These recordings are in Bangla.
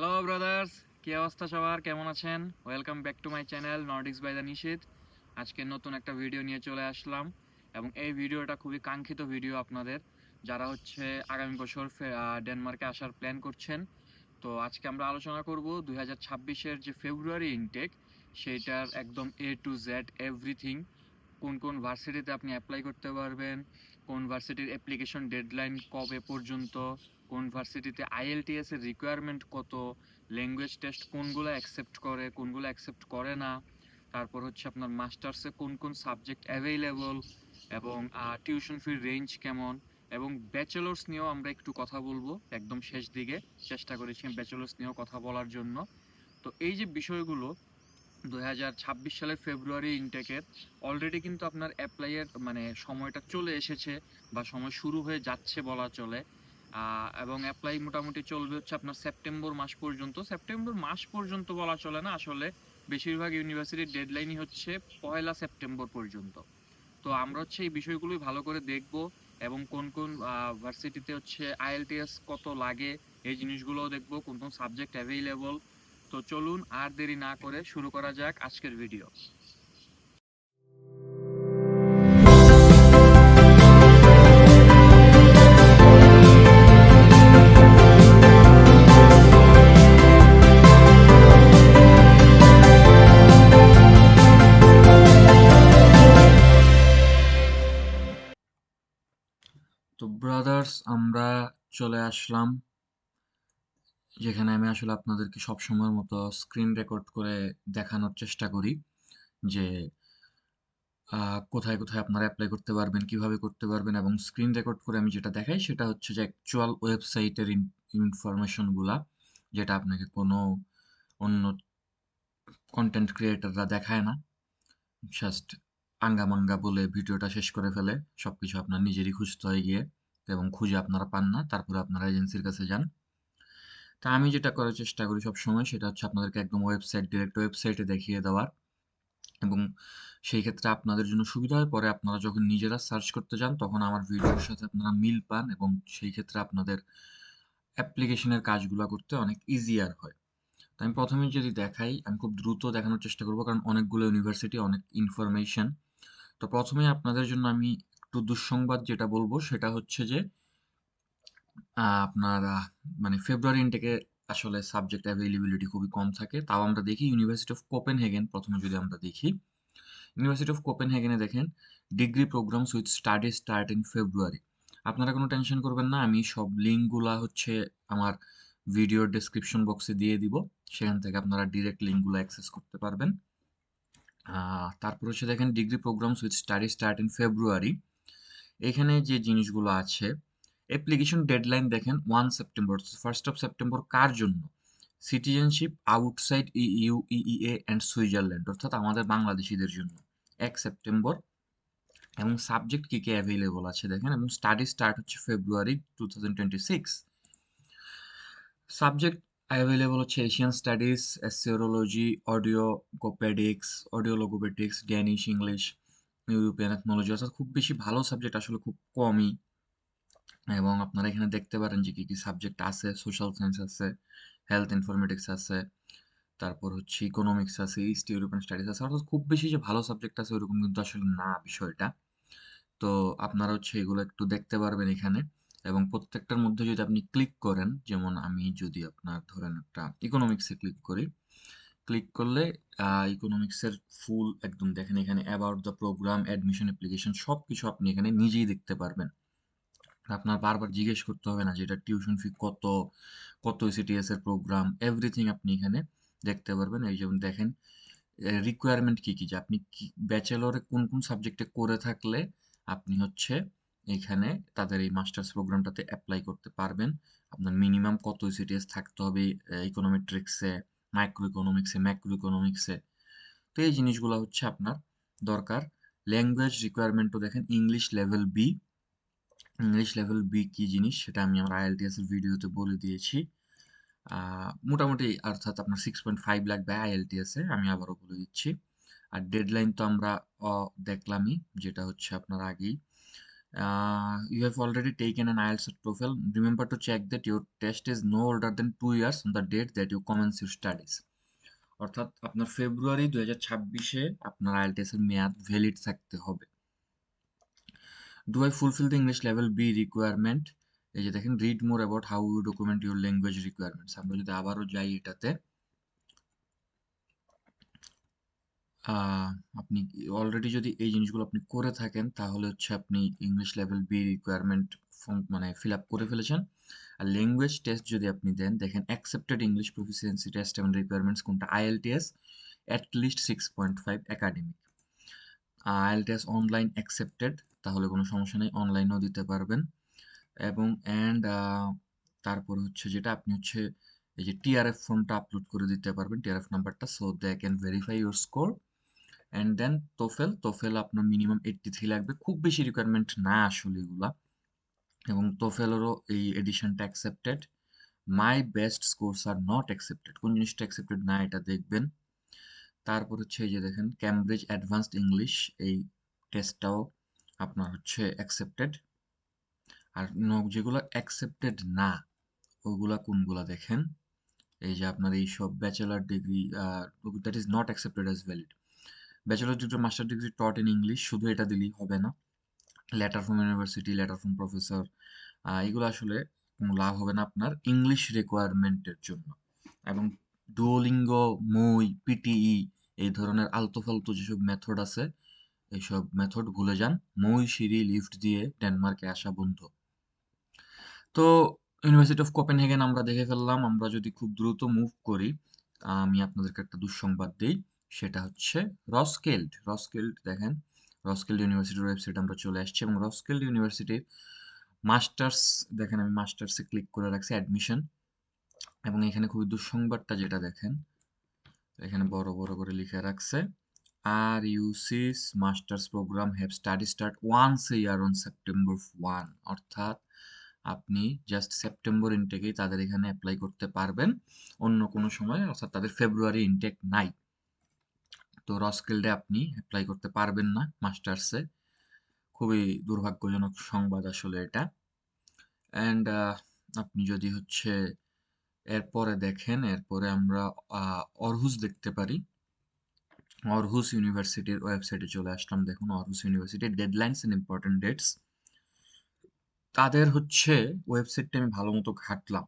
হ্যালো ব্রাদার্স কি অবস্থা সবার? কেমন আছেন? Welcome back to my channel Nordics by the Nishit আজকে নতুন একটা ভিডিও নিয়ে চলে আসলাম এবং এই ভিডিওটা খুবই কাঙ্ক্ষিত ভিডিও আপনাদের। যারা হচ্ছে আগামী বছর ডেনমার্কে আসার প্ল্যান করছেন, তো আজকে আমরা আলোচনা করব দুই হাজার ছাব্বিশের যে ফেব্রুয়ারি ইনটেক সেইটার একদম এ টু জেড এভরিথিং কোন কোন ভার্সিটিতে আপনি অ্যাপ্লাই করতে পারবেন, কোন ভার্সিটির অ্যাপ্লিকেশন ডেডলাইন কবে পর্যন্ত কোন ভার্সিটিতে আইএলটিএস এর রিকোয়ারমেন্ট কত? ল্যাঙ্গুয়েজ টেস্ট কোনগুলো অ্যাকসেপ্ট করে, কোনগুলো অ্যাকসেপ্ট করে না? তারপর হচ্ছে আপনার মাস্টার্সে কোন কোন সাবজেক্ট অ্যাভেইলেবল এবং টিউশন ফির রেঞ্জ কেমন? এবং ব্যাচেলার্স নিয়েও আমরা একটু কথা বলব, একদম শেষ দিকে। চেষ্টা করেছি ব্যাচেলার্স নিয়েও কথা বলার জন্য। তো এই যে বিষয়গুলো দু হাজার ছাব্বিশ সালের ফেব্রুয়ারি ইনটেকের অলরেডি কিন্তু আপনার অ্যাপ্লাইয়ের মানে সময়টা চলে এসেছে বা সময় শুরু হয়ে যাচ্ছে বলা চলে। এবং অ্যাপ্লাই মোটামুটি চলবে হচ্ছে আপনার সেপ্টেম্বর মাস পর্যন্ত। সেপ্টেম্বর মাস পর্যন্ত বলা চলে না, আসলে বেশিরভাগ ইউনিভার্সিটির ডেডলাইনই হচ্ছে পয়লা সেপ্টেম্বর পর্যন্ত। তো আমরা হচ্ছে এই বিষয়গুলোই ভালো করে দেখব এবং কোন কোন ভার্সিটিতে হচ্ছে আইএলটিএস কত লাগে, এই জিনিসগুলোও দেখব, কোন কোন সাবজেক্ট অ্যাভেইলেবল তো চলুন আর দেরি না করে শুরু করা যাক আজকের ভিডিও চলে আসলাম, যেখানে আমি আসলে আপনাদেরকে সব সময়ের মতো স্ক্রিন রেকর্ড করে দেখানোর চেষ্টা করি যে কোথায় কোথায় আপনারা অ্যাপ্লাই করতে পারবেন, কীভাবে করতে পারবেন এবং স্ক্রিন রেকর্ড করে আমি যেটা দেখাই সেটা হচ্ছে যে অ্যাকচুয়াল ওয়েবসাইটের ইনফরমেশনগুলা যেটা আপনাকে কোনো অন্য কন্টেন্ট ক্রিয়েটাররা দেখায় না। জাস্ট আঙ্গামাঙ্গা বলে ভিডিওটা শেষ করে ফেলে, সবকিছু আপনার নিজেরই খুঁজতে হয় গিয়ে। এবং খুঁজে আপনারা পান না, তারপরে আপনারা এজেন্সির কাছে যান। তা আমি যেটা করার চেষ্টা করি সব সময় সেটা হচ্ছে আপনাদেরকে একদম ওয়েবসাইট ডিরেক্ট ওয়েবসাইটে দেখিয়ে দেওয়ার। এবং সেই ক্ষেত্রে আপনাদের জন্য সুবিধা হয়, পরে আপনারা যখন নিজেরা সার্চ করতে যান, তখন আমার ভিডিওর সাথে আপনারা মিল পান এবং সেই ক্ষেত্রে আপনাদের অ্যাপ্লিকেশনের কাজগুলো করতে অনেক ইজিয়ার হয়। তো আমি প্রথমে যদি দেখাই, আমি খুব দ্রুত দেখানোর চেষ্টা করব, কারণ অনেকগুলো ইউনিভার্সিটি অনেক ইনফরমেশন তো প্রথমে আপনাদের জন্য আমি একটু দুঃসংবাদ যেটা বলব, সেটা হচ্ছে যে আপনার মানে ফেব্রুয়ারি ইনটেকে আসলে সাবজেক্ট অ্যাভেলেবিলিটি খুবই কম থাকে। তাও আমরা দেখি ইউনিভার্সিটি অফ কোপেনহেগেন প্রথমে যদি আমরা দেখি ইউনিভার্সিটি অফ কোপেনহেগেনে দেখেন degree programs with study start in February আপনারা কোনো টেনশন করবেন না, আমি সব লিঙ্কগুলা হচ্ছে আমার ভিডিওর ডেসক্রিপশন বক্সে দিয়ে দিব। সেখান থেকে আপনারা ডিরেক্ট লিঙ্কগুলো অ্যাক্সেস করতে পারবেন। তারপর হচ্ছে দেখেন degree programs with study start in February এখানে যে জিনিসগুলো আছে অ্যাপ্লিকেশন ডেডলাইন দেখেন one September first of September কার জন্য? Citizenship outside EU EEA and Switzerland অর্থাৎ আমাদের বাংলাদেশিদের জন্য। এক সেপ্টেম্বর এবং সাবজেক্ট কী কি অ্যাভেলেবল আছে দেখেন? এবং স্টাডি স্টার্ট হচ্ছে ফেব্রুয়ারি টু সাবজেক্ট অ্যাভেলেবল হচ্ছে Asian studies Assyriology audio কোপেডিক্স audio logopedics Danish English European ethnology অর্থাৎ খুব বেশি ভালো সাবজেক্ট আসলে খুব কমই। এবং আপনারা এখানে দেখতে পারেন যে কি কি সাবজেক্ট আছে। সোশ্যাল সায়েন্স আছে হেলথ ইনফরমেটিক্স আছে, তারপর হচ্ছে ইকোনমিক্স আছে ইস্ট ইউরোপিয়ান স্টাডিজ আছে। অর্থাৎ খুব বেশি যে ভালো সাবজেক্ট আছে ওরকম কিন্তু আসলে না বিষয়টা। তো আপনারা হচ্ছে এগুলো একটু দেখতে পারবেন এখানে। এবং প্রত্যেকটার মধ্যে যদি আপনি ক্লিক করেন, যেমন আমি যদি আপনার ধরেন একটা ইকোনমিক্সে ক্লিক করি ক্লিক করলে ইকোনমিক্সের ফুল একদম দেখেন এখানে about the program admission application সব কিছু আপনি এখানে নিজেই দেখতে পারবেন। আপনার বারবার জিজ্ঞেস করতে হবে না যে এটা টিউশন ফি কত কত সিটিএস এর প্রোগ্রাম এভরিথিং আপনি এখানে দেখতে পারবেন। এই যেমন দেখেন রিকোয়ারমেন্ট কি কি? যে আপনি কি ব্যাচেলরে কোন কোন সাবজেক্টে করে থাকলে আপনি হচ্ছে এখানে তাদের এই মাস্টার্স প্রোগ্রামটাতে অ্যাপ্লাই করতে পারবেন। আপনার মিনিমাম কত সিটিএস থাকতে হবে ইকোনমেট্রিক্সে মাইক্রো ইকোনমিক্সে ম্যাক্রো ইকোনমিক্সে তো এই জিনিসগুলো হচ্ছে আপনার দরকার। ল্যাঙ্গুয়েজ রিকোয়ারমেন্টও দেখেন English level B English level B কি জিনিস? সেটা আমি আমার আইএলটিএস এর ভিডিওতে বলে দিয়েছি। মোটামুটি অর্থাৎ আপনার সিক্স পয়েন্ট ফাইভ লাগবে আইএলটিএস আমি আবারও বলে দিচ্ছি। আর ডেডলাইন তো আমরা দেখলামই, যেটা হচ্ছে আপনার আগেই। Uh, you have already taken an IELTS TOEFL. Remember to check that your test is no older than two years on the date that you commence your studies. অর্থাৎ আপনার ফেব্রুয়ারি দুই হাজার ছাব্বিশে আপনার আইএলটিএস এর মেয়াদ ভ্যালিড থাকতে হবে do I fulfil the English level B requirement এই যে দেখেন read more about how you document your language requirements আমরা যদি আবারও যাই এটাতে আপনি অলরেডি যদি এই জিনিসগুলো আপনি করে থাকেন, তাহলে হচ্ছে আপনি English level B requirement form মানে ফিল আপ করে ফেলেছেন। আর ল্যাঙ্গুয়েজ টেস্ট যদি আপনি দেন, দেখেন অ্যাকসেপ্টেড ইংলিশ প্রফিসিয়েন্সি টেস্ট এবং রিকোয়ারমেন্টস কোনটা? IELTS at least six point five academic IELTS online accepted তাহলে কোনো সমস্যা নেই অনলাইনেও দিতে পারবেন। এবং অ্যান্ড তারপর হচ্ছে যেটা, আপনি হচ্ছে এই যে টিআরএফ ফর্মটা আপলোড করে দিতে পারবেন টিআরএফ নাম্বারটা so they can verify your score and then TOEFL TOEFL আপনার মিনিমাম এইটটি থ্রি লাগবে। খুব বেশি রিকোয়ারমেন্ট না আসলে এগুলা। এবং তোফেলেরও এই এডিশনটা accepted my best scores are not accepted কোন জিনিসটা অ্যাকসেপ্টেড না, এটা দেখবেন। তারপর হচ্ছে এই যে দেখেন ক্যামব্রিজ অ্যাডভান্সড ইংলিশ এই টেস্টটাও আপনার হচ্ছে অ্যাকসেপ্টেড আর যেগুলো অ্যাকসেপ্টেড না, ওগুলা কোনগুলা দেখেন? এই যে আপনার এই সব bachelor degree that is not accepted as valid bachelor degree master degree taught in English শুধু এটা দিলেই হবে না। Letter from university letter from professor এগুলো আসলে কোনো লাভ হবে না আপনার ইংলিশ রিকোয়ারমেন্টের জন্য। এবং ডুওলিঙ্গ মই পিটিই এই ধরনের আলতো ফালতো যেসব মেথড আছে এইসব মেথড ভুলে যান। মই সিঁড়ি লিফট দিয়ে ডেনমার্কে আসা বন্ধু। তো ইউনিভার্সিটি অফ কোপেনহেগেন আমরা দেখে ফেললাম। আমরা যদি খুব দ্রুত মুভ করি আমি আপনাদেরকে একটা দুঃসংবাদ দিই। সেটা হচ্ছে রসকেল্ড রসকেল্ড দেখেন রসকেল্ড ইউনিভার্সিটির ওয়েবসাইট আমরা চলে আসছি এবং রসকেল্ড ইউনিভার্সিটির মাস্টার্স দেখেন আমি মাস্টার্সে ক্লিক করে রাখছি অ্যাডমিশন এবং এখানে খুবই দুঃসংবাদটা যেটা দেখেন, এখানে বড় বড় করে লিখে রাখছে আর ইউসিস masters program have study start once year on September one অর্থাৎ আপনি জাস্ট সেপ্টেম্বর ইনটেকেই তাদের এখানে অ্যাপ্লাই করতে পারবেন। অন্য কোনো সময়, অর্থাৎ তাদের ফেব্রুয়ারি ইনটেক নাই। তো রসকেল্ডে আপনি অ্যাপ্লাই করতে পারবেন না মাস্টার্সে খুবই দুর্ভাগ্যজনক সংবাদ আসলে এটা। অ্যান্ড আপনি যদি হচ্ছে এরপরে দেখেন, এরপরে আমরা অরহুস দেখতে পারি। অরহুস ইউনিভার্সিটির ওয়েবসাইটে চলে আসলাম। দেখুন অরহুস ইউনিভার্সিটির ডেডলাইনস এন্ড ইম্পর্টেন্ট ডেটস তাদের হচ্ছে ওয়েবসাইটটা আমি ভালো মতো ঘাটলাম।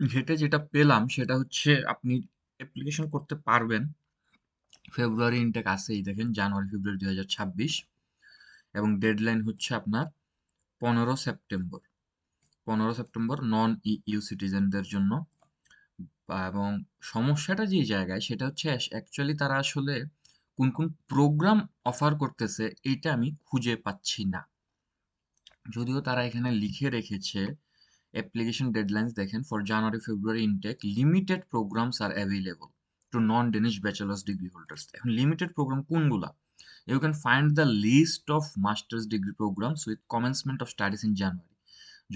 ঘেটে যেটা পেলাম, সেটা হচ্ছে আপনি অ্যাপ্লিকেশন করতে পারবেন। ফেব্রুয়ারি ইনটেক আসেই দেখেন, জানুয়ারি, ফেব্রুয়ারি দুই হাজার ছাব্বিশ। এবং ডেডলাইন হচ্ছে আপনার পনেরো সেপ্টেম্বর। পনেরো সেপ্টেম্বর নন ইউ সিটিজেনদের জন্য। এবং সমস্যাটা যে জায়গায়, সেটা হচ্ছে অ্যাকচুয়ালি তারা আসলে কোন কোন প্রোগ্রাম অফার করতেছে, এইটা আমি খুঁজে পাচ্ছি না। যদিও তারা এখানে লিখে রেখেছে অ্যাপ্লিকেশন ডেডলাইন্স দেখেন for January February intake limited programs are available to non Danish bachelors degree holders এখন লিমিটেড প্রোগ্রাম কোনগুলা? You can find the list of masters degree programs with commencement of studies in January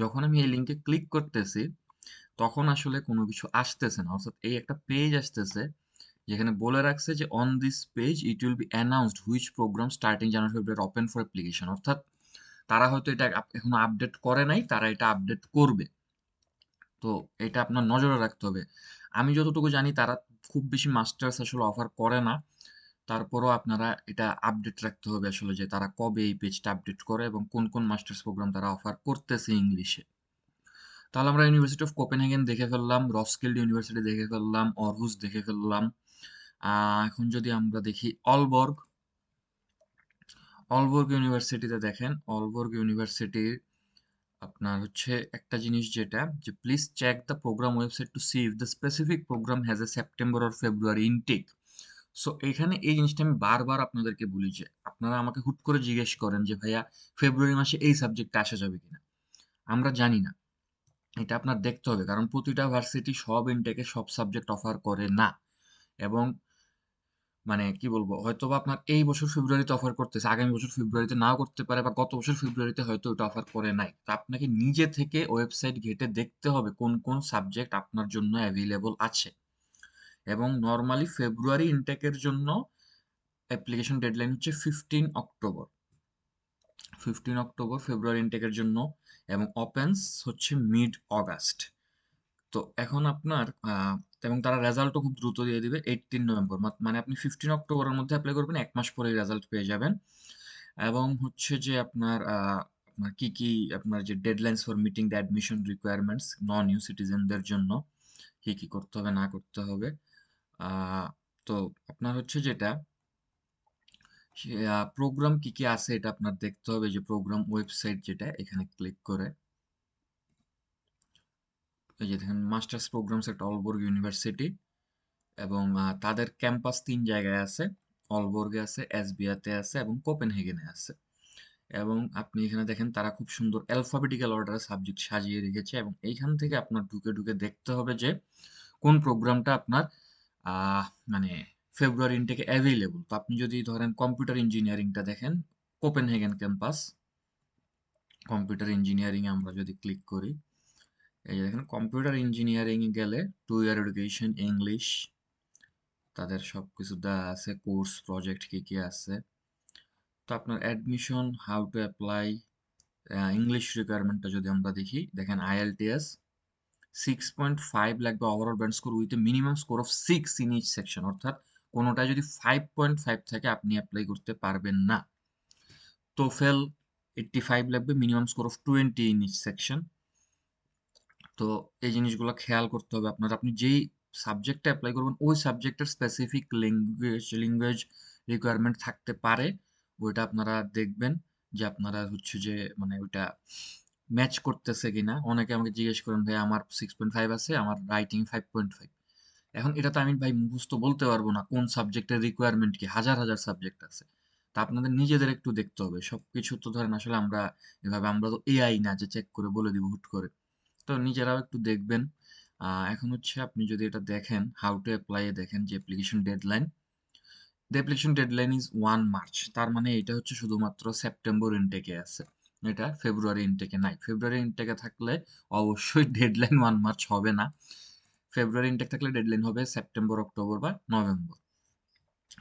যখন আমি এই লিঙ্কে ক্লিক করতেছি, তখন আসলে কোনো কিছু আসতেছে না। অর্থাৎ এই একটা পেজ আসতেছে, যেখানে বলে রাখছে যে on this page it will be announced which program starting January open for application অর্থাৎ তারা হয়তো এটা এখনও আপডেট করে নাই, তারা এটা আপডেট করবে। তো এটা আপনার নজরে রাখতে হবে। আমি যতটুকু জানি তারা খুব বেশি মাস্টার্স আসলে অফার করে না। তারপরও আপনারা এটা আপডেট রাখতে হবে আসলে যে তারা কবে এই পেজটা আপডেট করে এবং কোন কোন মাস্টার্স প্রোগ্রাম তারা অফার করতেছে ইংলিশে। তাহলে আমরা ইউনিভার্সিটি অফ কোপেনহেগেন দেখে ফেললাম রসকিল্ড ইউনিভার্সিটি দেখে ফেললাম অরহুস দেখে ফেললাম। এখন যদি আমরা দেখি অলবর্গ অলবর্গ ইউনিভার্সিটিতে দেখেন অলবর্গ ইউনিভার্সিটির আপনার হচ্ছে একটা জিনিস যেটা, যে please check the program website to see if the specific program has a September or February intake so এখানে এই জিনিসটা আমি বারবার আপনাদেরকে বলি যে, আপনারা আমাকে হুট করে জিজ্ঞেস করেন যে, ভাইয়া ফেব্রুয়ারি মাসে এই সাবজেক্টটা আসা যাবে কিনা? আমরা জানি না। এটা আপনার দেখতে হবে, কারণ প্রতিটা ভার্সিটি সব ইনটেকে সব সাবজেক্ট অফার করে না। এবং মানে কি বলব হয়তো বা আপনার এই বছর ফেব্রুয়ারিতে অফার করতেছে, আগামী বছর ফেব্রুয়ারিতে নাও করতে পারে বা গত বছর ফেব্রুয়ারিতে হয়তো ওটা অফার করে নাই। তো আপনাকে নিজে থেকে ওয়েবসাইট ঘেটে দেখতে হবে কোন কোন সাবজেক্ট আপনার জন্য অ্যাভেলেবল আছে। এবং নর্মালি ফেব্রুয়ারি ইনটেকের জন্য অ্যাপ্লিকেশন ডেডলাইন হচ্ছে fifteen October fifteen October February ইনটেকের জন্য এবং ওপেন্স হচ্ছে মিড অগাস্ট তো এখন আপনার এবং তারা রেজাল্টও খুব দ্রুত দিয়ে দিবে এইটিন নভেম্বর মানে আপনি ফিফটিন অক্টোবরের মধ্যে অ্যাপ্লাই করবেন, এক মাস পরে রেজাল্ট পেয়ে যাবেন। এবং হচ্ছে যে আপনার আপনার কি কি আপনার যে deadlines for meeting the admission requirements non EU সিটিজেনদের জন্য, কি কি করতে হবে, না করতে হবে তো আপনার হচ্ছে যেটা প্রোগ্রাম কি কি আছে এটা আপনার দেখতে হবে, যে প্রোগ্রাম ওয়েবসাইট যেটা, এখানে ক্লিক করে। এই যে দেখেন, মাস্টার্স প্রোগ্রামস একটা অলবর্গ ইউনিভার্সিটি এবং তাদের ক্যাম্পাস তিন জায়গায় আছে। অলবর্গে আছে এসবিআতে আছে এবং কোপেনহেগেনে আছে। এবং আপনি এখানে দেখেন, তারা খুব সুন্দর অ্যালফাবেটিক্যাল অর্ডারে সাবজেক্ট সাজিয়ে রেখেছে এবং এইখান থেকে আপনার ঢুকে ঢুকে দেখতে হবে যে কোন প্রোগ্রামটা আপনার মানে ফেব্রুয়ারি ইনটেকে অ্যাভেলেবল তো আপনি যদি ধরেন কম্পিউটার ইঞ্জিনিয়ারিংটা দেখেন কোপেনহেগেন ক্যাম্পাস কম্পিউটার ইঞ্জিনিয়ারিং আমরা যদি ক্লিক করি এই যে দেখেন কম্পিউটার ইঞ্জিনিয়ারিং গেলে টু ইয়ার এডুকেশন ইংলিশ তাদের সব কিছু দেওয়া আছে কোর্স প্রজেক্ট কি কি আছে। তো আপনার admission how to apply English রিকোয়ারমেন্টটা যদি আমরা দেখি, দেখেন আইএলটিএস সিক্স পয়েন্ট ফাইভ লাগবে overall band score with a minimum score of six in each section অর্থাৎ কোনোটায় যদি ফাইভ পয়েন্ট ফাইভ থাকে, আপনি অ্যাপ্লাই করতে পারবেন না। টোফেল এইট্টি ফাইভ লাগবে minimum score of twenty in each section তো এই জিনিসগুলো খেয়াল করতে হবে আপনার। আপনি যেই সাবজেক্টে অ্যাপ্লাই করবেন, ওই সাবজেক্টের স্পেসিফিক ল্যাঙ্গুয়েজ ল্যাঙ্গুয়েজ রিকোয়ারমেন্ট থাকতে পারে। ওইটা আপনারা দেখবেন যে আপনারা হচ্ছে যে মানে ওইটা ম্যাচ করতেছে কিনা। অনেকে আমাকে জিজ্ঞেস করেন, ভাই, আমার সিক্স পয়েন্ট ফাইভ আছে, আমার রাইটিং ফাইভ পয়েন্ট ফাইভ এখন এটা তো আমি ভাই মুখস্থ বলতে পারব না, কোন সাবজেক্টের রিকোয়ারমেন্ট কি? হাজার হাজার সাবজেক্ট আছে। তা আপনাদের নিজেদের একটু দেখতে হবে। সবকিছু তো ধরেন আসলে আমরা এভাবে, আমরা তো এআই না যে চেক করে বলে দিব হুট করে। তো নিজেরাও একটু দেখবেন। এখন হচ্ছে আপনি যদি এটা দেখেন হাউ টু অ্যাপ্লাই দেখেন যে application deadline the application deadline is one March তার মানে এটা হচ্ছে শুধুমাত্র সেপ্টেম্বর ইনটেকে আছে। এটা ফেব্রুয়ারি ইনটেকে নাই। ফেব্রুয়ারি ইনটেকে থাকলে অবশ্যই ডেডলাইন ওয়ান মার্চ হবে না। ফেব্রুয়ারি ইনটেক থাকলে ডেডলাইন হবে সেপ্টেম্বর অক্টোবর বা নভেম্বর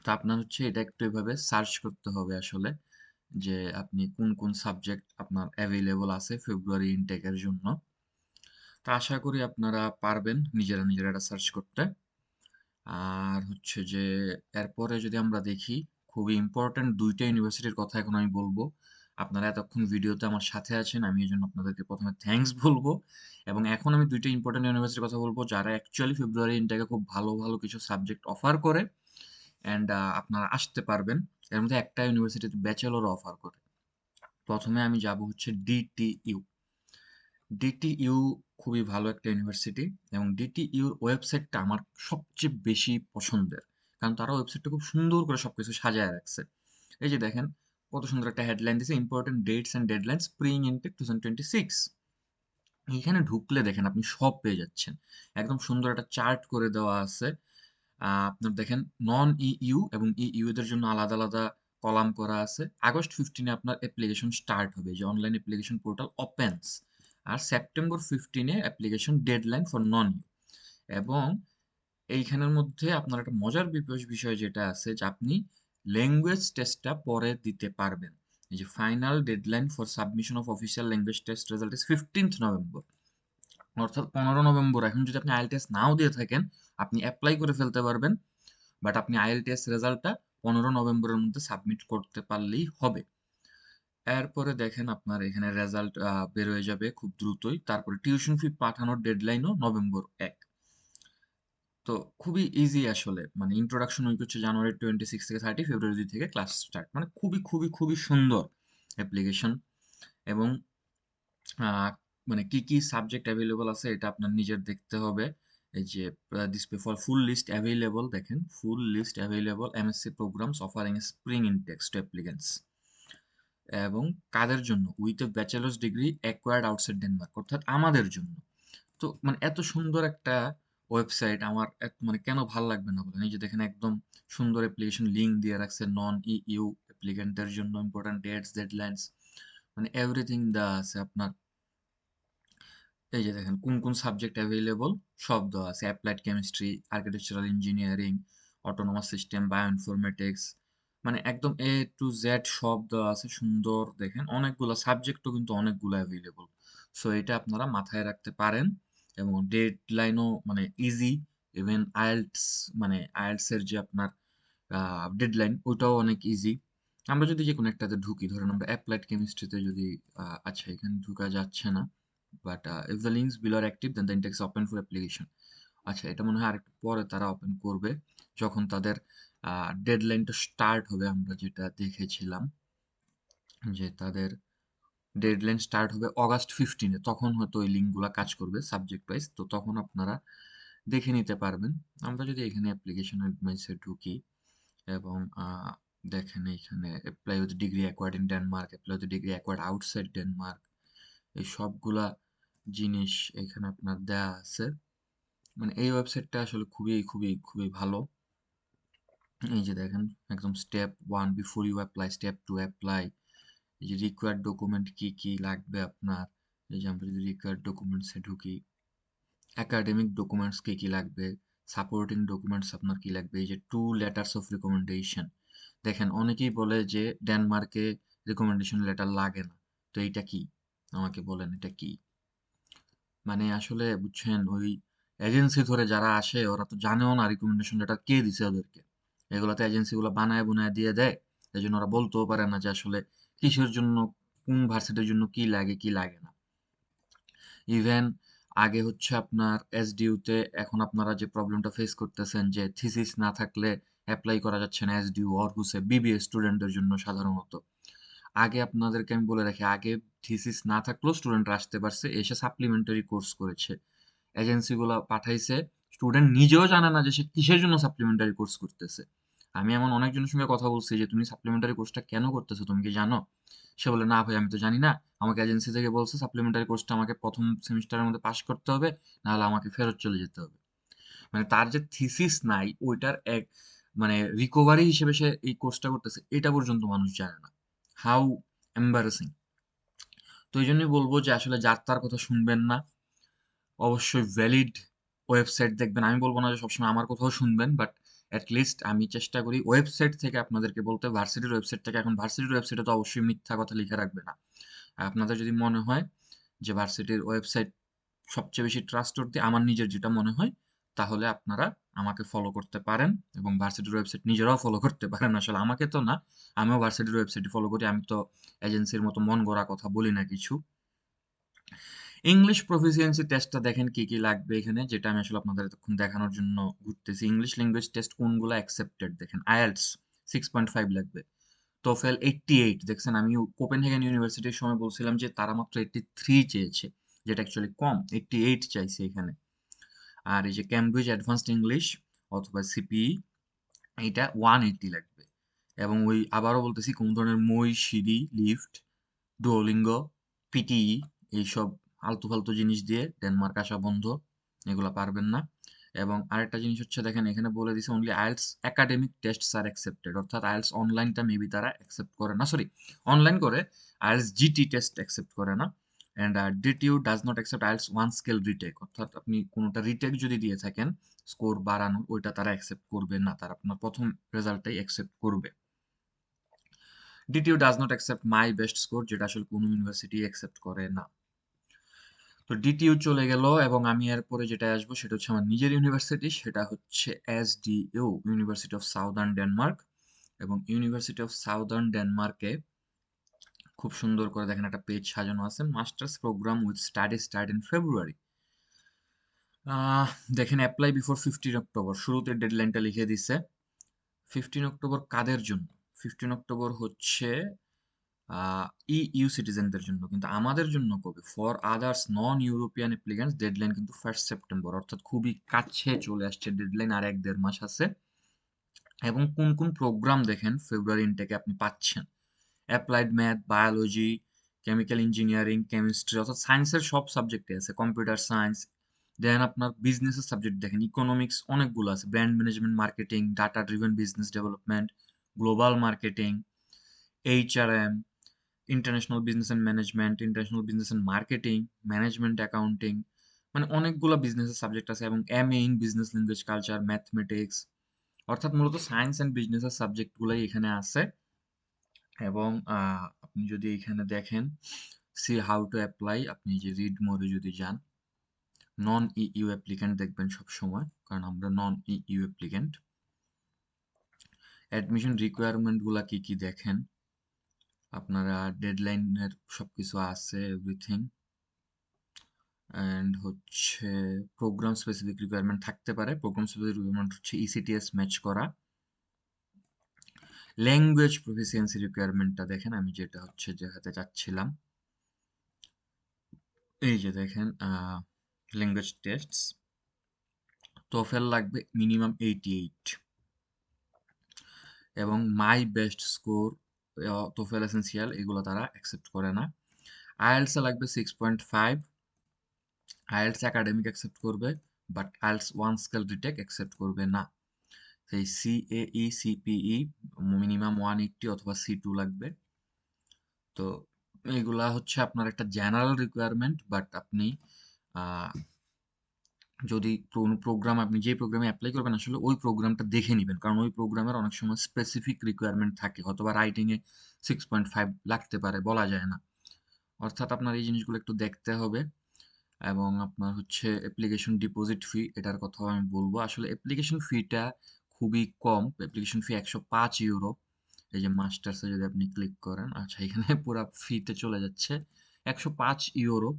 তো আপনার হচ্ছে এটা একটু এভাবে সার্চ করতে হবে আসলে, যে আপনি কোন কোন সাবজেক্ট আপনার অ্যাভেলেবল আছে ফেব্রুয়ারি ইনটেকের জন্য। তা আশা করি আপনারা পারবেন নিজেরা নিজেরা এটা সার্চ করতে। আর হচ্ছে যে, এরপরে যদি আমরা দেখি, খুবই ইম্পর্ট্যান্ট দুইটা ইউনিভার্সিটির কথা এখন আমি বলব। আপনারা এতক্ষণ ভিডিওতে আমার সাথে আছেন, আমি এই জন্য আপনাদেরকে প্রথমে থ্যাঙ্কস বলব। এবং এখন আমি দুইটা ইম্পর্ট্যান্ট ইউনিভার্সিটির কথা বলব, যারা অ্যাকচুয়ালি ফেব্রুয়ারি ইনটাকে খুব ভালো ভালো কিছু সাবজেক্ট অফার করে অ্যান্ড আপনারা আসতে পারবেন। এর মধ্যে একটা ইউনিভার্সিটিতে ব্যাচেলর অফার করে। প্রথমে আমি যাব হচ্ছে ডিটিইউ ডিটিইউ খুবই ভালো একটা ইউনিভার্সিটি এবং ডিটিইউর ওয়েবসাইটটা আমার সবচেয়ে বেশি পছন্দের। কারণ তারা ওয়েবসাইটটা খুব সুন্দর করে সবকিছু সাজায় রাখছে। এই যে দেখেন, কত সুন্দর একটা হেডলাইন দিয়েছে important dates and deadline spring intake two thousand twenty six এইখানে ঢুকলে দেখেন আপনি সব পেয়ে যাচ্ছেন। একদম সুন্দর একটা চার্ট করে দেওয়া আছে। আপনার দেখেন নন ইইউ এবং ইইউ এদের জন্য আলাদা আলাদা কলাম করা আছে। আগস্ট ফিফটিনে আপনার অ্যাপ্লিকেশন স্টার্ট হবে। যে অনলাইন অ্যাপ্লিকেশন পোর্টাল ওপেন্স আর সেপ্টেম্বর ফিফটিনে অ্যাপ্লিকেশন ডেডলাইন ফর নন এবং এইখানের মধ্যে আপনার একটা মজার বিষয় যেটা আছে যে আপনি ল্যাঙ্গুয়েজ টেস্টটা পরে দিতে পারবেন। এই যে final deadline for submission of official language test result is fifteenth November অর্থাৎ পনেরো নভেম্বর এখন যদি আপনি আইএলটিএস নাও দিয়ে থাকেন, আপনি অ্যাপ্লাই করে ফেলতে পারবেন। বাট আপনি আইএলটিএস রেজাল্টটা পনেরো নভেম্বরের মধ্যে সাবমিট করতে পারলেই হবে। এরপরে দেখেন আপনার এখানে রেজাল্ট বের হয়ে যাবে খুব দ্রুতই। তারপরে টিউশন ফি পাঠানোর ডেডলাইনও নভেম্বর এক। তো খুবই ইজি আসলে। মানে ইন্ট্রোডাকশন উইক হচ্ছে জানুয়ারি টোয়েন্টি সিক্স থেকে থার্টি ফেব্রুয়ারি থেকে ক্লাস স্টার্ট মানে খুবই খুবই খুবই সুন্দর অ্যাপ্লিকেশন এবং মানে কি কি সাবজেক্ট অ্যাভেলেবল আছে এটা আপনার নিজের দেখতে হবে। এই যে this for full list available দেখেন full list available MSc programs offering spring intakes to applicants এবং কাদের জন্য? With a bachelor's degree acquired outside Denmark অর্থাৎ আমাদের জন্য। তো মানে এত সুন্দর একটা ওয়েবসাইট আমার মানে কেন ভালো লাগবে না বলেন? এই যে দেখেন একদম সুন্দর অ্যাপ্লিকেশন লিঙ্ক দিয়ে রাখছে নন ই ইউ অ্যাপ্লিকেন্টের জন্য ইম্পর্টেন্ট ডেটস ডেডলাইন্স মানে এভরিথিং দেওয়া আছে আপনার। এই যে দেখেন কোন কোন সাবজেক্ট অ্যাভেলেবল সব দেওয়া আছে। Applied chemistry architectural engineering autonomous system bioinformatics মানে একদম এ টু জেড সব দেওয়া আছে, সুন্দর দেখেন। অনেকগুলা সাবজেক্টও কিন্তু অনেকগুলো অ্যাভেলেবল সো এটা আপনারা মাথায় রাখতে পারেন এবং ডেড লাইনও মানে ইজি ইভেন আইএলটিএস মানে এর যে আপনার ডেড লাইন ওইটাও অনেক ইজি আমরা যদি যে কোনো একটাতে ঢুকি, ধরেন আমরা অ্যাপ্লাইড কেমিস্ট্রিতে যদি আচ্ছা এখানে ঢুকা যাচ্ছে না but if the links below are active then the intakes open for application আচ্ছা এটা মনে হয় আরেকটু পরে তারা ওপেন করবে, যখন তাদের ডেডলাইনটা স্টার্ট হবে আমরা যেটা দেখেছিলাম, যে তাদের ডেডলাইন স্টার্ট হবে অগাস্ট ফিফটিনে তখন হয়তো ওই লিঙ্কগুলো কাজ করবে সাবজেক্ট ওয়াইজ তো তখন আপনারা দেখে নিতে পারবেন। আমরা যদি এখানে অ্যাপ্লিকেশন অ্যাডভাইসে ঢুকি এবং দেখেন এখানে apply with degree acquired in Denmark apply with degree acquired outside Denmark এই সবগুলা জিনিস এখানে আপনার দেয়া আছে। মানে এই ওয়েবসাইটটা আসলে খুবই খুবই খুবই ভালো। এই যে দেখেন, একদম step one before you apply step two apply এই যে রিকোয়ার্ড ডকুমেন্ট কি কি লাগবে আপনার? এই যে আমরা যদি রিকোয়ার্ড ডকুমেন্টসে ঢুকি একাডেমিক ডকুমেন্টস কি কি লাগবে? সাপোর্টিং ডকুমেন্টস আপনার কি লাগবে? এই যে টু লেটার্স অফ রিকমেন্ডেশন দেখেন, অনেকেই বলে যে ডেনমার্কে রিকমেন্ডেশন লেটার লাগে না। তো এইটা কি? আমাকে বলেন, এটা কি? মানে আসলে বুঝছেন, ওই এজেন্সি ধরে যারা আসে, ওরা তো জানেও না রিকমেন্ডেশন লেটার কে দিছে ওদেরকে। এগুলো তো এজেন্সিগুলো বানায় বুনায় দিয়ে দেয়। এই জন্য ওরা বলতেও পারে না যে আসলে কিসের জন্য, কোন ভার্সিটির জন্য কি লাগে কি লাগে না। ইভেন আগে হচ্ছে আপনার এসডিইউতে এখন আপনারা যে প্রবলেমটা ফেস করতেছেন যে থিসিস না থাকলে অ্যাপ্লাই করা যাচ্ছে না এসডিইউ অরহুসে বিবিএ স্টুডেন্টদের জন্য সাধারণত। আগে আপনাদেরকে আমি বলে রাখি, আগে থিসিস না থাকলেও স্টুডেন্টরা আসতে পারছে, এসে সাপ্লিমেন্টারি কোর্স করেছে। এজেন্সিগুলো পাঠাইছে স্টুডেন্ট নিজেও জানে না যে সে কিসের জন্য সাপ্লিমেন্টারি কোর্স করতেছে। আমি এমন অনেকজনের সঙ্গে কথা বলছি যে তুমি সাপ্লিমেন্টারি কোর্সটা কেন করতেছো, তুমি কি জানো? সে বলে, না ভাই, আমি তো জানি না। আমাকে এজেন্সি থেকে বলছে সাপ্লিমেন্টারি কোর্সটা আমাকে প্রথম সেমিস্টারের মধ্যে পাশ করতে হবে, নাহলে আমাকে ফেরত চলে যেতে হবে। মানে তার যে থিসিস নাই, ওইটার এক মানে রিকভারি হিসেবে সে এই কোর্সটা করতেছে, এটা পর্যন্ত মানুষ জানে না। হাউ এম্বারেসিং তো এই জন্যই বলব যে আসলে যার তার কথা শুনবেন না, অবশ্যই ভ্যালিড ওয়েবসাইট দেখবেন। আমি বলব না যে সবসময় আমার কথাও শুনবেন বাট লিস্ট আমি চেষ্টা করি ওয়েবসাইট থেকে আপনাদেরকে বলতে ভার্সিটির ওয়েবসাইট থেকে। এখন ভার্সিটির ওয়েবসাইটে তো অবশ্যই মিথ্যা কথা লিখে রাখবে না। আপনাদের যদি মনে হয় যে ভার্সিটির ওয়েবসাইট সবচেয়ে বেশি ট্রাস্টworthy আমার নিজের যেটা মনে হয়, তাহলে আপনারা আমাকে ফলো করতে পারেন এবং ভার্সিটির ওয়েবসাইট নিজেরাও ফলো করতে পারেন। আসলে আমাকে তো না, আমিও ভার্সিটির ওয়েবসাইট ফলো করি। আমি তো এজেন্সির মতো মন গড়া কথা বলি না কিছু। ইংলিশ প্রফিসিয়েন্সি টেস্টটা দেখেন কি কি লাগবে এখানে, যেটা আমি আসলে আপনাদের এতক্ষণ দেখানোর জন্য ঘুরতেছি। ইংলিশ ল্যাঙ্গুয়েজ টেস্ট কোনগুলো অ্যাকসেপ্টেড দেখেন আইএলটিএস সিক্স পয়েন্ট ফাইভ লাগবে। টোফেল এইটটি এইট দেখছেন, আমি কোপেনহেগেন ইউনিভার্সিটির সময় বলছিলাম যে তারা মাত্র এইটটি থ্রি চেয়েছে, যেটা অ্যাকচুয়ালি কম এইটটি এইট চাইছে এখানে। আর এই যে ক্যামব্রিজ অ্যাডভান্সড ইংলিশ অথবা সিপিই এইটা ওয়ান এইটটি লাগবে। এবং ওই আবারও বলতেছি, কোন ধরনের মই, সিঁড়ি, লিফট ডুওলিঙ্গ পিটিই এইসব আলতু ফালতু জিনিস দিয়ে ডেনমার্ক আসা বন্ধ, এগুলো পারবেন না। এবং আরেকটা জিনিস হচ্ছে, দেখেন এখানে বলে দিছে only IELTS academic test are accepted অর্থাৎ আইএলস অনলাইনটা মেবি তারা অ্যাকসেপ্ট করে না। সরি অনলাইন করে আইএলস জিটি টেস্ট অ্যাকসেপ্ট করে না। And DTU does not accept IELTS one skill retake অর্থাৎ আপনি কোনোটা রিটেক যদি দিয়ে থাকেন স্কোর বাড়ানোর ওইটা তারা অ্যাকসেপ্ট করবে না। তারা আপনার প্রথম রেজাল্টটাই অ্যাকসেপ্ট করবে। DTU does not accept my best score যেটা আসলে কোনো ইউনিভার্সিটি অ্যাকসেপ্ট করে না। তো ডিটিইউ চলে গেল এবং আমি এরপরে যেটা আসব সেটা হচ্ছে আমার নিজের ইউনিভার্সিটি সেটা হচ্ছে S SDU university of southern Denmark এবং ইউনিভার্সিটি অফ সাউদার্ন ডেনমার্কে খুব সুন্দর করে দেখেন একটা পেজ সাজানো আছে master's program with study start in February দেখেন অ্যাপ্লাই বিফোর ফিফটিন অক্টোবর শুরুতে ডেডলাইনটা লিখে দিছে। ফিফটিন অক্টোবর কাদের জন্য? ফিফটিন অক্টোবর হচ্ছে ইউ সিটিজেনদের জন্য, কিন্তু আমাদের জন্য কবে? For others non European applicants deadline কিন্তু ফার্স্ট সেপ্টেম্বর অর্থাৎ খুবই কাছে চলে আসছে ডেডলাইন আর এক দেড় মাস আছে। এবং কোন কোন প্রোগ্রাম দেখেন ফেব্রুয়ারি ইনটেকে আপনি পাচ্ছেন। Applied math biology chemical engineering chemistry অর্থাৎ সায়েন্সের সব সাবজেক্টে আছে কম্পিউটার সায়েন্স দেন আপনার বিজনেসের সাবজেক্ট দেখেন ইকোনমিক্স অনেকগুলো আছে brand management marketing data driven business development global marketing HRM international business and management international business and marketing management accounting মানে অনেকগুলো বিজনেসের সাবজেক্ট আছে এবং M A in business language culture mathematics অর্থাৎ মূলত সায়েন্স অ্যান্ড বিজনেসের সাবজেক্টগুলোই এখানে আছে। এবং আপনি যদি এখানে দেখেন সি হাউ টু অ্যাপ্লাই আপনি যে রিড মোডে যদি যান নন ইউ অ্যাপ্লিক্যান্ট দেখবেন সব সময় কারণ আমরা নন ইউ অ্যাপ্লিক্যান্ট অ্যাডমিশন রিকোয়ারমেন্টগুলা কি কি দেখেন? আপনারা ডেডলাইনের সবকিছু আছে এভরিথিং অ্যান্ড হচ্ছে প্রোগ্রাম স্পেসিফিক রিকোয়ারমেন্ট থাকতে পারে। প্রোগ্রাম স্পেসিফিক রিকোয়ারমেন্ট হচ্ছে ইসিটিএস ম্যাচ করা। ল্যাঙ্গুয়েজ প্রফিসিয়েন্সি রিকোয়ারমেন্টটা দেখেন, আমি যেটা হচ্ছে দেখাতে চাচ্ছিলাম। এই যে দেখেন ল্যাঙ্গুয়েজ টেস্টস টোফেল লাগবে মিনিমাম এইটি এইট এবং my best score TOEFL essential এগুলো তারা অ্যাকসেপ্ট করে না। আইএলসে লাগবে six point five IELTS academic accept করবে but IELTS one skill retake accept করবে না। সেই CAE CPE minimum one eighty অথবা সি টু লাগবে। তো এইগুলা হচ্ছে আপনার একটা জেনারেল রিকোয়ারমেন্ট বাট আপনি যদি কোনো প্রোগ্রাম আপনি যে প্রোগ্রামে অ্যাপ্লাই করবেন, আসলে ওই প্রোগ্রামটা দেখে নেবেন। কারণ ওই প্রোগ্রামের অনেক সময় স্পেসিফিক রিকোয়ারমেন্ট থাকে। অথবা রাইটিংয়ে সিক্স পয়েন্ট ফাইভ লাগতে পারে, বলা যায় না। অর্থাৎ আপনার এই জিনিসগুলো একটু দেখতে হবে এবং আপনার হচ্ছে অ্যাপ্লিকেশন ডিপোজিট ফি এটার কথাও আমি বলব। আসলে অ্যাপ্লিকেশন ফিটা খুবই কম। অ্যাপ্লিকেশন ফি একশো পাঁচ ইউরো এই যে মাস্টার্সে যদি আপনি ক্লিক করেন আচ্ছা এখানে পুরো ফিতে চলে যাচ্ছে একশো পাঁচ ইউরো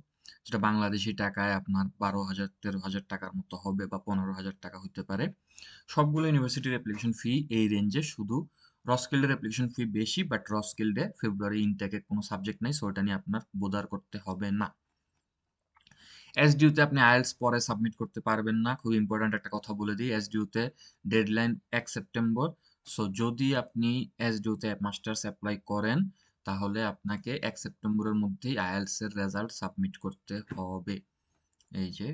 যেটা বাংলাদেশি টাকায় আপনার বারো হাজার, তেরো হাজার টাকার মতো হবে বা পনেরো হাজার টাকা হতে পারে। সবগুলো ইউনিভার্সিটির অ্যাপ্লিকেশন ফি এই রেঞ্জে শুধু রস্কিল্ডের অ্যাপ্লিকেশন ফি বেশি বাট রস্কিল্ডে ফেব্রুয়ারি ইনটেকে কোনো সাবজেক্ট নাই সো এটা নিয়ে আপনার বোদার করতে হবে না। এসডিউতে আপনি আইএলস পরে সাবমিট করতে পারবেন না। খুব ইম্পর্ট্যান্ট একটা কথা বলে দিই এসডিউতে ডেডলাইন এক সেপ্টেম্বর সো যদি আপনি এসডিউতে মাস্টার্স অ্যাপ্লাই করেন তাহলে আপনাকে এক সেপ্টেম্বরের মধ্যেই আইএলস এর রেজাল্ট সাবমিট করতে হবে। এই যে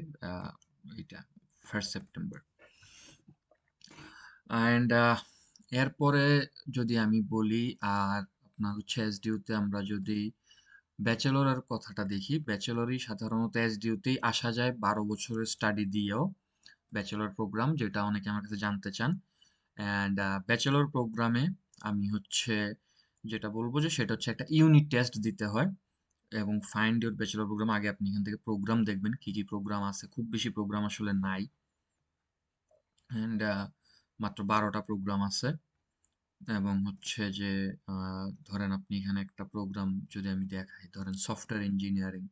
এইটা ফার্স্ট সেপ্টেম্বর। অ্যান্ড এরপরে যদি আমি বলি, আর আপনার হচ্ছে এসডিউতে আমরা যদি ব্যাচেলরের কথাটা দেখি ব্যাচেলরই সাধারণত এসডিউতেই আসা যায় বারো বছরের স্টাডি দিয়েও। ব্যাচেলর প্রোগ্রাম যেটা অনেকে আমার কাছে জানতে চান। অ্যান্ড ব্যাচেলর প্রোগ্রামে আমি হচ্ছে যেটা বলব যে সেটা হচ্ছে একটা ইউনিট টেস্ট দিতে হয় এবং ফাইন্ড ইউর ব্যাচেলর প্রোগ্রাম আগে আপনি এখান থেকে প্রোগ্রাম দেখবেন কি কি প্রোগ্রাম আছে। খুব বেশি প্রোগ্রাম আসলে নাই। অ্যান্ড মাত্র বারোটা প্রোগ্রাম আছে। এবং হচ্ছে যে ধরেন আপনি এখানে একটা প্রোগ্রাম যদি আমি দেখাই, ধরেন software engineering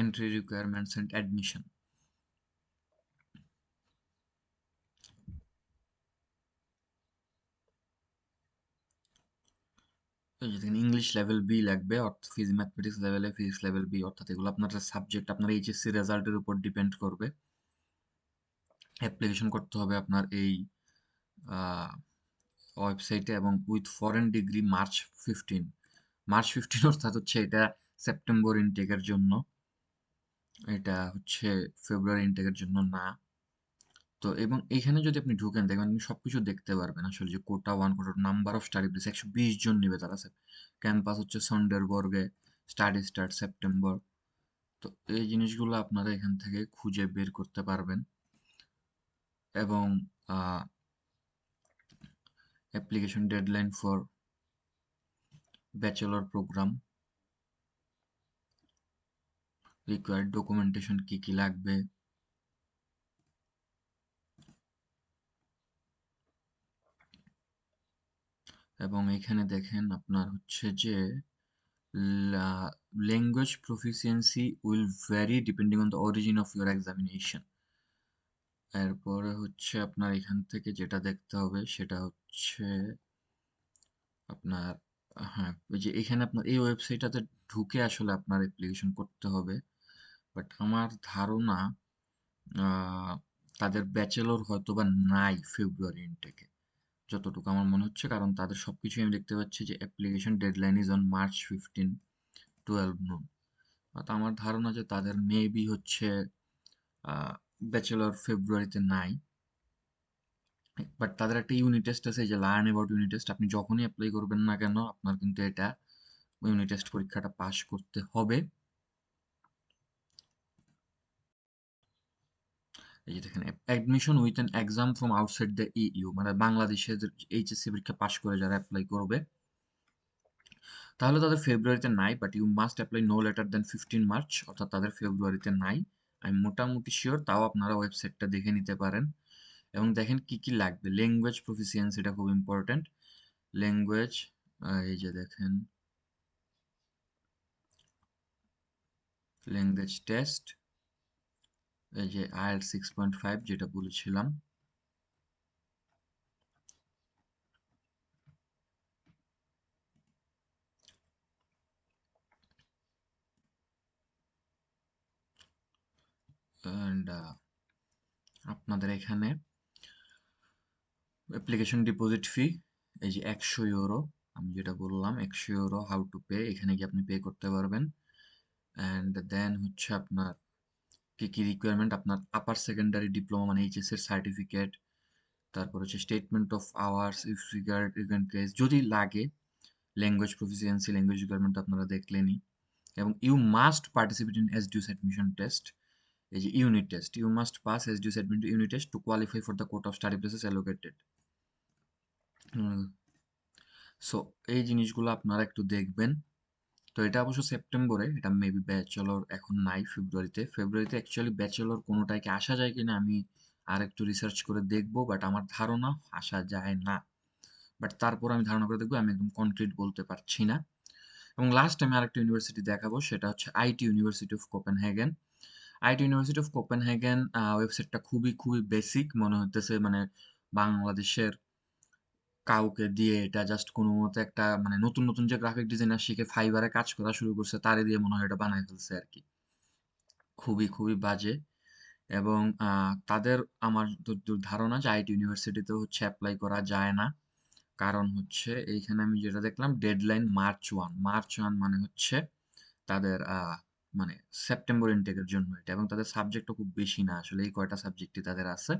entry requirements and admission English level B লাগবে, অর্থাৎ ফিজ ম্যাথমেটিক্স লেভেলে ফিজিক্স লেভেল বি অর্থাৎ এগুলো আপনার সাবজেক্ট আপনার এইচএসসি রেজাল্টের উপর ডিপেন্ড করবে। অ্যাপ্লিকেশন করতে হবে আপনার এই ওয়েবসাইটে এবং with foreign degree March fifteen March fifteen অর্থাৎ হচ্ছে এটা সেপ্টেম্বর ইনটেকের জন্য। এটা হচ্ছে ফেব্রুয়ারি ইনটেকের জন্য না। তো এবং এখানে যদি আপনি ঢুকেন, দেখবেন আপনি সবকিছু দেখতে পারবেন। আসলে যে quota one quota number of study place একশো বিশ জন নেবে তারা স্যার ক্যাম্পাস হচ্ছে সন্ডেরবর্গে স্টাডি স্টার্ট সেপ্টেম্বর তো এই জিনিসগুলো আপনারা এখান থেকে খুঁজে বের করতে পারবেন। এবং application deadline for bachelor program required documentation কি কি লাগবে? এবং এখানে দেখেন আপনার হচ্ছে যে language proficiency will vary depending on the origin of your examination এরপরে হচ্ছে আপনার এখান থেকে যেটা দেখতে হবে সেটা হচ্ছে আপনার হ্যাঁ ওই যে এখানে আপনার, এই ওয়েবসাইটটাতে ঢুকে আসলে আপনার অ্যাপ্লিকেশন করতে হবে। বাট আমার ধারণা তাদের ব্যাচেলর হয়তো বা নাই ফেব্রুয়ারি ইনটেকে যতটুকু আমার মনে হচ্ছে, কারণ তাদের সবকিছু আমি দেখতে পাচ্ছি যে application deadline is on March fifteen twelve noon অর্থাৎ আমার ধারণা যে তাদের মেবি হচ্ছে ব্যাচেলর ফেব্রুয়ারিতে নাই। বাট তাদের একটা ইউনিট টেস্ট আছে যে লার্ন অ্যাবাউট ইউনিট টেস্ট আপনি যখনই অ্যাপ্লাই করবেন না কেন, আপনার কিন্তু এটা ইউনিট টেস্ট পরীক্ষাটা পাশ করতে হবে। এই যে admission with an exam from outside the EU মানে বাংলাদেশে এইচএসসি পরীক্ষা পাশ করে যারা অ্যাপ্লাই করবে, তাহলে তাদের ফেব্রুয়ারিতে নাই but you must apply no later than fifteen March অর্থাৎ তাদের ফেব্রুয়ারিতে নাই। আমি মোটামুটি শিওর তাও আপনারা ওয়েবসাইটটা দেখে নিতে পারেন। এবং দেখেন কি কি লাগবে। ল্যাঙ্গুয়েজ প্রফিসিয়েন্সি এটা খুব ইম্পর্টেন্ট ল্যাঙ্গুয়েজ এই যে দেখেন। ল্যাঙ্গুয়েজ টেস্ট এই যে আইএল সিক্স পয়েন্ট ফাইভ যেটা বলেছিলাম। অ্যান্ড আপনাদের এখানে অ্যাপ্লিকেশন ডিপোজিট ফি এই যে একশো ইউরো আমি যেটা বললাম, একশো ইউরো হাউ টু পে এখানে গিয়ে আপনি পে করতে পারবেন। অ্যান্ড দেন হচ্ছে আপনার কি কি রিকোয়ারমেন্ট আপনার আপার সেকেন্ডারি ডিপ্লোমা মানে এইচএস এর সার্টিফিকেট তারপর হচ্ছে statement of hours if regard case যদি লাগে ল্যাঙ্গুয়েজ প্রফিসিয়েন্সি ল্যাঙ্গুয়েজ রিকোয়ারমেন্ট আপনারা দেখলেনই। এবং you must participate in SDU's admission test এই যে unit test you must pass S SDU's admission unit test to qualify for the course of study places allocated so এই জিনিসগুলো আপনারা একটু দেখবেন। তো এটা অবশ্য সেপ্টেম্বরে, এটা মেবি ব্যাচেলর এখন নাই ফেব্রুয়ারিতে ফেব্রুয়ারিতে অ্যাকচুয়ালি ব্যাচেলর কোনোটায় কি আসা যায় কিনা আমি আর একটু রিসার্চ করে দেখব বাট আমার ধারণা আসা যায় না। বাট তারপর আমি ধারণা করে দেখব, আমি একদম কনক্রিট বলতে পারছি না। এবং লাস্ট আমি আরেকটা ইউনিভার্সিটি দেখাবো, সেটা হচ্ছে IT university of Copenhagen IT university of Copenhagen ওয়েবসাইটটা খুবই খুবই বেসিক মনে হইতেছে মানে বাংলাদেশের কাউকে দিয়ে এটা জাস্ট কোনো মতে একটা মানে নতুন নতুন যে গ্রাফিক ডিজাইনার শিখে ফাইবারে কাজ করা শুরু করছে, তারে দিয়ে মনে হয় এটা বানায় ফেলছে আর কি খুবই খুবই বাজে। এবং তাদের আমার ধারণা যে আইটি ইউনিভার্সিটিতে হচ্ছে অ্যাপ্লাই করা যায় না। কারণ হচ্ছে এইখানে আমি যেটা দেখলাম deadline March one March one মানে হচ্ছে তাদের মানে সেপ্টেম্বর ইনটেকের জন্য এটা। এবং তাদের সাবজেক্টও খুব বেশি না। আসলে এই কয়টা সাবজেক্টই তাদের আছে।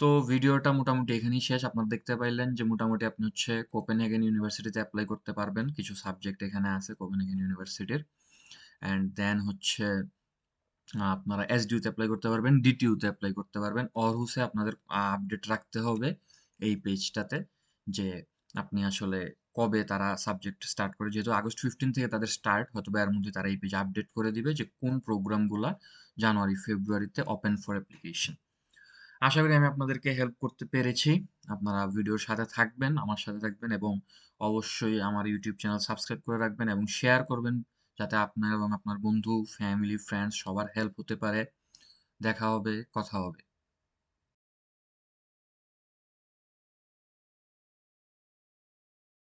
তো ভিডিওটা মোটামুটি এখানেই শেষ। আপনারা দেখতে পাইলেন যে মোটামুটি আপনি হচ্ছে কোপেনহেগেন ইউনিভার্সিটিতে অ্যাপ্লাই করতে পারবেন। কিছু সাবজেক্ট এখানে আছে কোপেনহেগেন ইউনিভার্সিটির অ্যান্ড দেন হচ্ছে আপনারা এসডিউতে অ্যাপ্লাই করতে পারবেন ডিটিউতে অ্যাপ্লাই করতে পারবেন। অরহুসে আপনাদের আপডেট রাখতে হবে এই পেজটাতে যে আপনি আসলে কবে তারা সাবজেক্ট স্টার্ট করে। যেহেতু আগস্ট ফিফটিন থেকে তাদের স্টার্ট হয়তো এর মধ্যে তারা এই পেজ আপডেট করে দিবে যে কোন প্রোগ্রামগুলা জানুয়ারি ফেব্রুয়ারিতে ওপেন ফর অ্যাপ্লিকেশন আশা করি আমি আপনাদেরকে হেল্প করতে পেরেছি। আপনারা ভিডিওর সাথে থাকবেন, আমার সাথে থাকবেন এবং অবশ্যই আমার ইউটিউব চ্যানেল সাবস্ক্রাইব করে রাখবেন এবং শেয়ার করবেন যাতে আপনার এবং আপনার বন্ধু ফ্যামিলি ফ্রেন্ডস সবার হেল্প হতে পারে। দেখা হবে, কথা হবে।